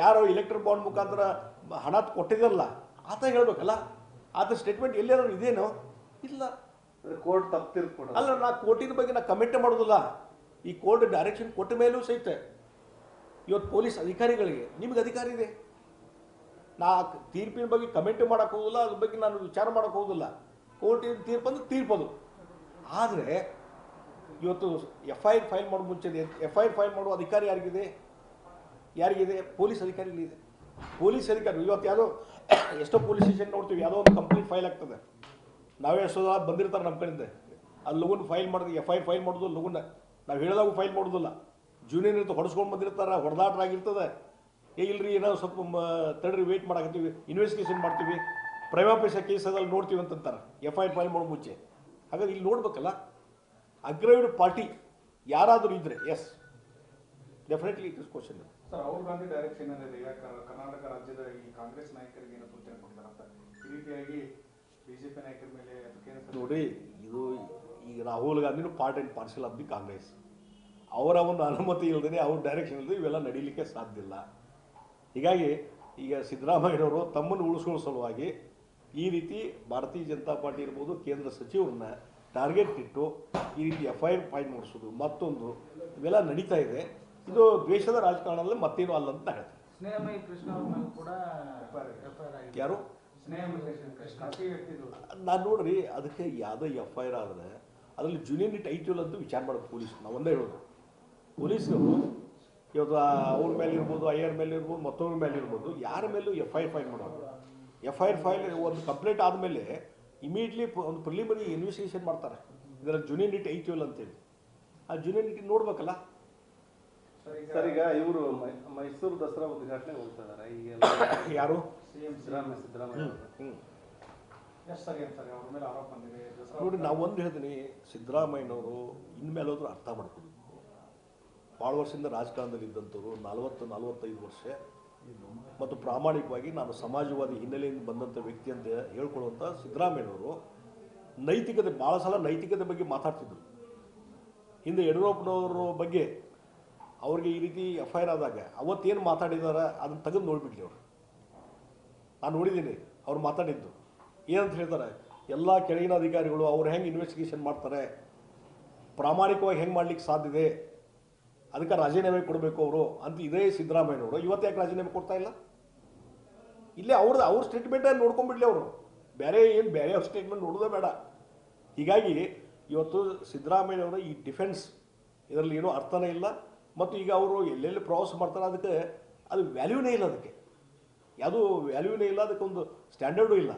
ಯಾರೋ electric bond ಮುಖಾಂತರ ಹಣ ಕೊಟ್ಟಿದ್ರಲ್ಲ ಆತ ಹೇಳ್ಬೇಕಲ್ಲ ಆತ ಸ್ಟೇಟ್ಮೆಂಟ್ ಎಲ್ಲಾರು ಇದೇನೋ? ಇಲ್ಲ. ಕೋರ್ಟ್ ತಪ್ಪಿರ್ಕೊಡ ಅಲ್ಲ ನಾ ಕೋರ್ಟಿನ ಬಗ್ಗೆ ನಾ ಕಮೆಂಟ್ ಮಾಡೋದಿಲ್ಲ. ಈ ಕೋರ್ಟ್ ಡೈರೆಕ್ಷನ್ ಕೊಟ್ಟ ಮೇಲೂ ಸಹಿತ ಇವತ್ತು ಪೊಲೀಸ್ ಅಧಿಕಾರಿಗಳಿಗೆ ನಿಮ್ಗೆ ಅಧಿಕಾರ ಇದೆ? ನಾ ತೀರ್ಪಿನ ಬಗ್ಗೆ ಕಮೆಂಟ್ ಮಾಡೋಕೆ ಹೋಗೋದಿಲ್ಲ ಅದ್ರ ಬಗ್ಗೆ ನಾನು ವಿಚಾರ ಮಾಡೋಕೆ ಹೋಗೋದಿಲ್ಲ. ಕೋರ್ಟಿನ ತೀರ್ಪು ಅಂದ್ರೆ ತೀರ್ಪದು. ಆದರೆ ಇವತ್ತು ಎಫ್ ಐ ಆರ್ ಫೈಲ್ ಮಾಡೋ ಮುಂಚೆ ಎಫ್ ಐ ಆರ್ ಫೈಲ್ ಮಾಡೋ ಅಧಿಕಾರ ಯಾರಿಗಿದೆ? ಯಾರಿಗಿದೆ? ಪೊಲೀಸ್ ಅಧಿಕಾರಿಗಳಿದೆ ಪೊಲೀಸ್ ಅಧಿಕಾರಿ ಇವತ್ತು ಯಾವುದೋ ಎಷ್ಟೋ ಪೊಲೀಸ್ ಸ್ಟೇಷನ್ ನೋಡ್ತೀವಿ, ಯಾವುದೋ ಒಂದು ಕಂಪ್ಲೇಂಟ್ ಫೈಲ್ ಆಗ್ತದೆ. ನಾವೇ ಎಷ್ಟೋ ಬಂದಿರ್ತಾರೆ ನಮ್ಮ ಕಡೆಯಿಂದ. ಅದು ಲಗುನ್ ಫೈಲ್ ಮಾಡೋದು ಎಫ್ ಐ ಫೈಲ್ ಮಾಡೋದು ಲಗುನ. ನಾವು ಹೇಳಿದಾಗ ಫೈಲ್ ಮಾಡೋದಿಲ್ಲ. ಜೂನಿಯರ್ ಇರ್ತದೆ ಹೊಡೆಸ್ಕೊಂಡು ಬಂದಿರ್ತಾರೆ ಹೊಡೆದಾಟ ಆಗಿರ್ತದೆ ಏ, ಇಲ್ರಿ ಏನೋ ಸ್ವಲ್ಪ ತಡ್ರಿ ವೇಟ್ ಮಾಡಾಕತ್ತೀವಿ ಇನ್ವೆಸ್ಟಿಗೇಷನ್ ಮಾಡ್ತೀವಿ. ಪ್ರೈಮಾಪೇಶ ಕೇಸ್ ಅದಲ್ಲಿ ನೋಡ್ತೀವಿ ಅಂತಂತಾರೆ. ಎಫ್ ಐ ಫೈಲ್ ಮಾಡೋ ಮುಂಚೆ. ಹಾಗಾದ್ರೆ ಇಲ್ಲಿ ನೋಡ್ಬೇಕಲ್ಲ ಅಗ್ರವಿಡ್ ಪಾರ್ಟಿ ಯಾರಾದರೂ ಇದ್ರೆ yes definitely it is question sir Rahul Gandhi direction ಈಗ ಕರ್ನಾಟಕ ರಾಜ್ಯದ ಈ ಕಾಂಗ್ರೆಸ್ ನಾಯಕರಿಗೆ ಏನು ಸೂಚನೆ ಕೊಡ್ತಾರಂತ ಈ ರೀತಿಯಾಗಿ ಬಿಜೆಪಿ ನಾಯಕರ ಮೇಲೆ ನೋಡಿ ಇದು ಈ Rahul ಗಾಂಧಿನೂ part and parcel of the Congress ಅವರ ಒಂದು ಅನುಮತಿ ಇಲ್ಲದೇ ಅವ್ರ ಡೈರೆಕ್ಷನ್ ಇಲ್ಲದೆ ಇವೆಲ್ಲ ನಡೀಲಿಕ್ಕೆ ಸಾಧ್ಯ ಇಲ್ಲ. ಹೀಗಾಗಿ ಈಗ ಸಿದ್ದರಾಮಯ್ಯನವರು ತಮ್ಮನ್ನು ಉಳಿಸ್ಕೊಳ್ಳೋ ಸಲುವಾಗಿ ಈ ರೀತಿ ಭಾರತೀಯ ಜನತಾ ಪಾರ್ಟಿ ಇರ್ಬೋದು ಕೇಂದ್ರ ಸಚಿವರನ್ನ ಟಾರ್ಗೆಟ್ ಇಟ್ಟು ಈ ರೀತಿ ಎಫ್ ಐ ಆರ್ ಫೈಲ್ ಮಾಡಿಸೋದು ಮತ್ತೊಂದು ಇವೆಲ್ಲ ನಡೀತಾ ಇದೆ. ಇದು ದ್ವೇಷದ ರಾಜಕಾರಣದಲ್ಲಿ ಮತ್ತೇನು ಅಲ್ಲ ಅಂತ ಹೇಳ್ತೀನಿ. ಸ್ನೇಹಮಯಿ ಕೃಷ್ಣ ಅವ್ರ ಕೂಡ ಯಾರು? ನಾನು ನೋಡ್ರಿ ಅದಕ್ಕೆ ಯಾವುದೇ ಎಫ್ ಐ ಆರ್ ಆದರೆ ಅದರಲ್ಲಿ ಜುನಿಯರ್ ಟೈಟಲ್ ಅಂತ ವಿಚಾರ ಮಾಡೋದು ಪೊಲೀಸ್ ನಾವು ಒಂದೇ ಹೇಳೋದು. ಪೊಲೀಸರು ಇವತ್ತು ಅವ್ರ ಮೇಲೆ ಇರ್ಬೋದು ಐ ಆರ್ ಮೇಲೆ ಇರ್ಬೋದು ಮತ್ತೊಬ್ಬರ ಮೇಲೆ ಇರ್ಬೋದು ಯಾರ ಮೇಲೂ ಎಫ್ ಐ ಆರ್ ಫೈಲ್ ಮಾಡೋದು. ಎಫ್ ಐ ಆರ್ ಫೈಲ್ ಒಂದು ಕಂಪ್ಲೇಂಟ್ ಆದಮೇಲೆ ಇಮಿಡಿಯೇಟ್ಲಿ ಒಂದು ಪ್ರಿಲಿಮಿನರಿ ಇನ್ವೆಸ್ಟಿಗೇಷನ್ ಮಾಡ್ತಾರೆ. ಇದರಲ್ಲಿ ಜೂನಿಯರ್ ನಿಟ್ ಐಟಿವಲ್ ಅಂತೇಳಿ ಆ ಜೂನಿಯರ್ ನಿಟ್ ನೋಡ್ಬೇಕಲ್ಲ? ಸರ್ ಈಗ ಇವರು ಮೈಸೂರು ದಸರಾ ಉದ್ಘಾಟನೆ ಹೋಗ್ತಾ ಇದಾರೆ ಈಗ ಯಾರು? ಸಿಎಂ ಸಿದ್ದರಾಮಯ್ಯ ಸಿದ್ದರಾಮಯ್ಯ ಅವರು. ಹ್ಞೂ ಎಷ್ಟು ಸರಿ ಅಂತ ಅವ್ರ ಮೇಲೆ ಆರೋಪ ಬಂದಿದೆ? ದಸರಾ ನೋಡಿ ನಾವು ಒಂದು ಹೇಳ್ತೀನಿ ಸಿದ್ದರಾಮಯ್ಯನವರು ಇನ್ಮೇಲೆ ಹೋದ್ರು ಅರ್ಥ ಮಾಡ್ಕೋಬೇಕು ಭಾಳ ವರ್ಷದಿಂದ ರಾಜಕಾರಣದಲ್ಲಿ ಇದ್ದಂಥವ್ರು ನಲವತ್ತು ನಲವತ್ತೈದು ವರ್ಷ ಮತ್ತು ಪ್ರಾಮಾಣಿಕವಾಗಿ ನಾನು ಸಮಾಜವಾದಿ ಹಿನ್ನೆಲೆಯಿಂದ ಬಂದಂಥ ವ್ಯಕ್ತಿ ಅಂತ ಹೇಳ್ಕೊಳ್ಳುವಂಥ ಸಿದ್ದರಾಮಯ್ಯನವರು ನೈತಿಕತೆ ಭಾಳ ಸಲ ನೈತಿಕತೆ ಬಗ್ಗೆ ಮಾತಾಡ್ತಿದ್ರು. ಹಿಂದೆ ಯಡಿಯೂರಪ್ಪನವ್ರ ಬಗ್ಗೆ ಅವ್ರಿಗೆ ಈ ರೀತಿ ಎಫ್ ಐ ಆರ್ ಆದಾಗ ಅವತ್ತೇನು ಮಾತಾಡಿದಾರೆ ಅದನ್ನ ತೆಗೆದು ನೋಡಿಬಿಡ್ಲಿ ಅವರು. ನಾನು ನೋಡಿದ್ದೀನಿ ಅವ್ರು ಮಾತಾಡಿದ್ದು. ಏನಂತ ಹೇಳ್ತಾರೆ, ಎಲ್ಲ ಕೆಳಗಿನ ಅಧಿಕಾರಿಗಳು ಅವ್ರು ಹೆಂಗೆ ಇನ್ವೆಸ್ಟಿಗೇಷನ್ ಮಾಡ್ತಾರೆ, ಪ್ರಾಮಾಣಿಕವಾಗಿ ಹೆಂಗೆ ಮಾಡ್ಲಿಕ್ಕೆ ಸಾಧ್ಯ ಇದೆ, ಅದಕ್ಕೆ ರಾಜೀನಾಮೆ ಕೊಡಬೇಕು ಅವರು ಅಂತ ಇದೇ ಸಿದ್ದರಾಮಯ್ಯನವರು. ಇವತ್ತು ಯಾಕೆ ರಾಜೀನಾಮೆ ಕೊಡ್ತಾ ಇಲ್ಲ? ಇಲ್ಲೇ ಅವ್ರದ್ದು ಅವ್ರ ಸ್ಟೇಟ್ಮೆಂಟೇ ನೋಡ್ಕೊಂಡ್ಬಿಡ್ಲಿ ಅವರು. ಬೇರೆ ಏನು ಬೇರೆ ಅವ್ರ ಸ್ಟೇಟ್ಮೆಂಟ್ ನೋಡೋದೇ ಬೇಡ. ಹೀಗಾಗಿ ಇವತ್ತು ಸಿದ್ದರಾಮಯ್ಯನವರ ಈ ಡಿಫೆನ್ಸ್ ಇದರಲ್ಲಿ ಏನೂ ಅರ್ಥನೇ ಇಲ್ಲ. ಮತ್ತು ಈಗ ಅವರು ಎಲ್ಲೆಲ್ಲಿ ಪ್ರವಾಸ ಮಾಡ್ತಾರೆ ಅದಕ್ಕೆ ಅದು ವ್ಯಾಲ್ಯೂನೇ ಇಲ್ಲ ಅದಕ್ಕೆ. ಯಾವುದೂ ವ್ಯಾಲ್ಯೂನೇ ಇಲ್ಲ, ಅದಕ್ಕೊಂದು ಸ್ಟ್ಯಾಂಡರ್ಡು ಇಲ್ಲ.